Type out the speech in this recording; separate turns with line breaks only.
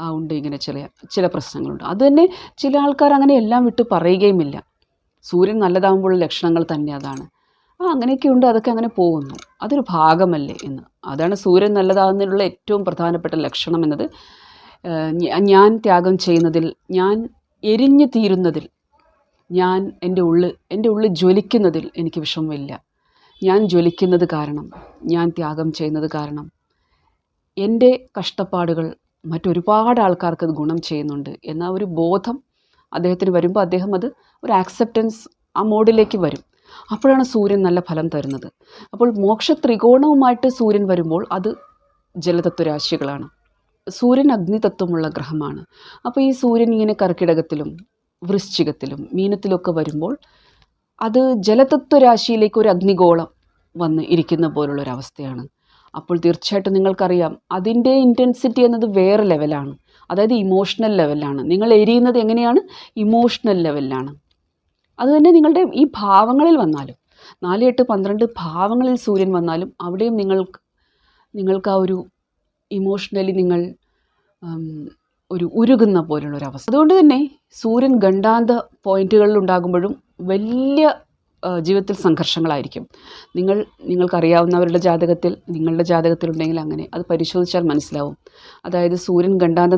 ഉണ്ട് ഇങ്ങനെ ചില ചില പ്രശ്നങ്ങളുണ്ട്. അത് തന്നെ ചില ആൾക്കാർ അങ്ങനെ എല്ലാം വിട്ട് പറയുകയുമില്ല. സൂര്യൻ നല്ലതാകുമ്പോഴുള്ള ലക്ഷണങ്ങൾ തന്നെ അതാണ്. ആ അങ്ങനെയൊക്കെ ഉണ്ട് അതൊക്കെ അങ്ങനെ പോകുന്നു. അതൊരു ഭാഗമല്ലേ എന്ന്. അതാണ് സൂര്യൻ നല്ലതാകുന്നതിനുള്ള ഏറ്റവും പ്രധാനപ്പെട്ട ലക്ഷണം എന്നത്. ഞാൻ ത്യാഗം ചെയ്യുന്നതിൽ ഞാൻ എരിഞ്ഞു തീരുന്നതിൽ ഞാൻ എന്റെ ഉള്ളിൽ എന്റെ ഉള്ളിൽ ജ്വലിക്കുന്നതിൽ എനിക്ക് വിഷമമില്ല. ഞാൻ ജ്വലിക്കുന്നത് കാരണം ഞാൻ ത്യാഗം ചെയ്യുന്നത് കാരണം എന്റെ കഷ്ടപ്പാടുകൾ മറ്റൊരുപാട് ആൾക്കാർക്ക് അത് ഗുണം ചെയ്യുന്നുണ്ട്. എന്ന ഒരു ബോധം അദ്ദേഹത്തിന് വരുമ്പോൾ അദ്ദേഹം അത് ഒരു ആക്സെപ്റ്റൻസ് ആ മോഡിലേക്ക് വരും. അപ്പോഴാണ് സൂര്യൻ നല്ല ഫലം തരുന്നത്. അപ്പോൾ മോക്ഷ ത്രികോണവുമായിട്ട് സൂര്യൻ വരുമ്പോൾ അത് ജലതത്വരാശികളാണ്. സൂര്യൻ അഗ്നിതത്വമുള്ള ഗ്രഹമാണ്. അപ്പോൾ ഈ സൂര്യൻ ഇങ്ങനെ കർക്കിടകത്തിലും വൃശ്ചികത്തിലും മീനത്തിലൊക്കെ വരുമ്പോൾ അത് ജലതത്വരാശിയിലേക്ക് ഒരു അഗ്നിഗോളം വന്ന് ഇരിക്കുന്ന പോലുള്ളൊരവസ്ഥയാണ്. അപ്പോൾ തീർച്ചയായിട്ടും നിങ്ങൾക്കറിയാം. അതിന്റെ ഇന്റൻസിറ്റി എന്നത് വേറെ ലെവലാണ് അതായത് ഇമോഷണൽ ലെവലാണ് നിങ്ങൾ എരിയുന്നത് എങ്ങനെയാണ്? ഇമോഷണൽ ലെവലിലാണ് അതുതന്നെ നിങ്ങളുടെ ഈ ഭാവങ്ങളിൽ വന്നാലും നാല് എട്ട് പന്ത്രണ്ട് ഭാവങ്ങളിൽ സൂര്യൻ വന്നാലും അവിടെയും നിങ്ങൾക്ക് നിങ്ങൾക്ക് ആ ഒരു ഇമോഷണലി നിങ്ങൾ ഒരു ഉരുകുന്ന പോലുള്ളൊരവസ്ഥ. അതുകൊണ്ട് തന്നെ സൂര്യൻ ഗണ്ടാന്ത പോയിന്റുകളിൽ ഉണ്ടാകുമ്പോഴും വലിയ ജീവിതത്തിൽ സംഘർഷങ്ങളായിരിക്കും. നിങ്ങൾ നിങ്ങൾക്കറിയാവുന്നവരുടെ ജാതകത്തിൽ നിങ്ങളുടെ ജാതകത്തിലുണ്ടെങ്കിൽ അങ്ങനെ അത് പരിശോധിച്ചാൽ മനസ്സിലാവും. അതായത് സൂര്യൻ ഖണ്ഡാന്ത